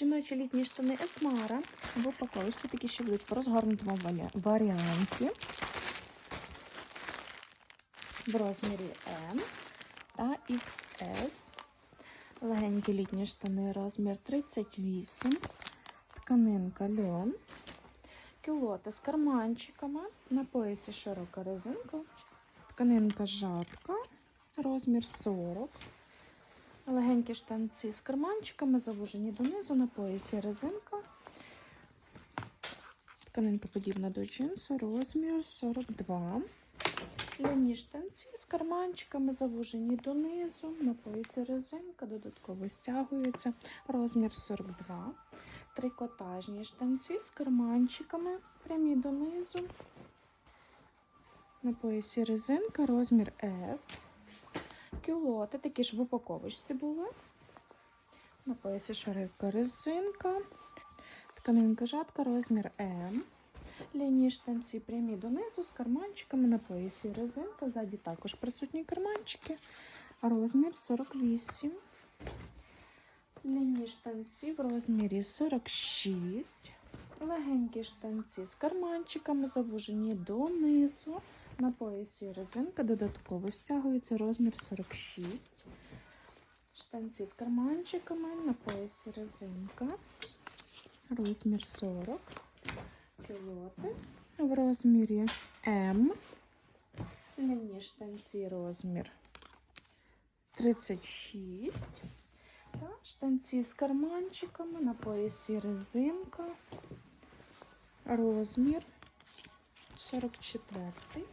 Жіночі літні штани Есмара в упаковці такі ще будуть в розгорнутому варіанті. В розмірі M та XS. Легенькі літні штани розмір 38. Тканинка льон. Кюлоти з карманчиками. На поясі широка резинка. Тканинка жатка. Розмір 40. Легенькі штанці з карманчиками, завужені донизу, на поясі резинка. Тканинка подібна до джинсу, розмір 42. Ляні штанці з карманчиками, завужені донизу, на поясі резинка, додатково стягується, розмір 42. Трикотажні штанці з карманчиками, прямі донизу. На поясі резинка, розмір S. Кюлоти такі ж в упаковочці були. На поясі широка резинка. Тканинка жатка, розмір М. Лінії штанці прямі донизу з карманчиками на поясі резинка. Ззаді також присутні карманчики. Розмір 48. Лінії штанці в розмірі 46. Легенькі штанці з карманчиками завужені донизу. На поясі резинка додатково стягується розмір 46. Штанці з карманчиками на поясі резинка. Розмір 40. Кілоти в розмірі М. Лінні штанці розмір 36. Та штанці з карманчиками на поясі резинка. Розмір 44-й.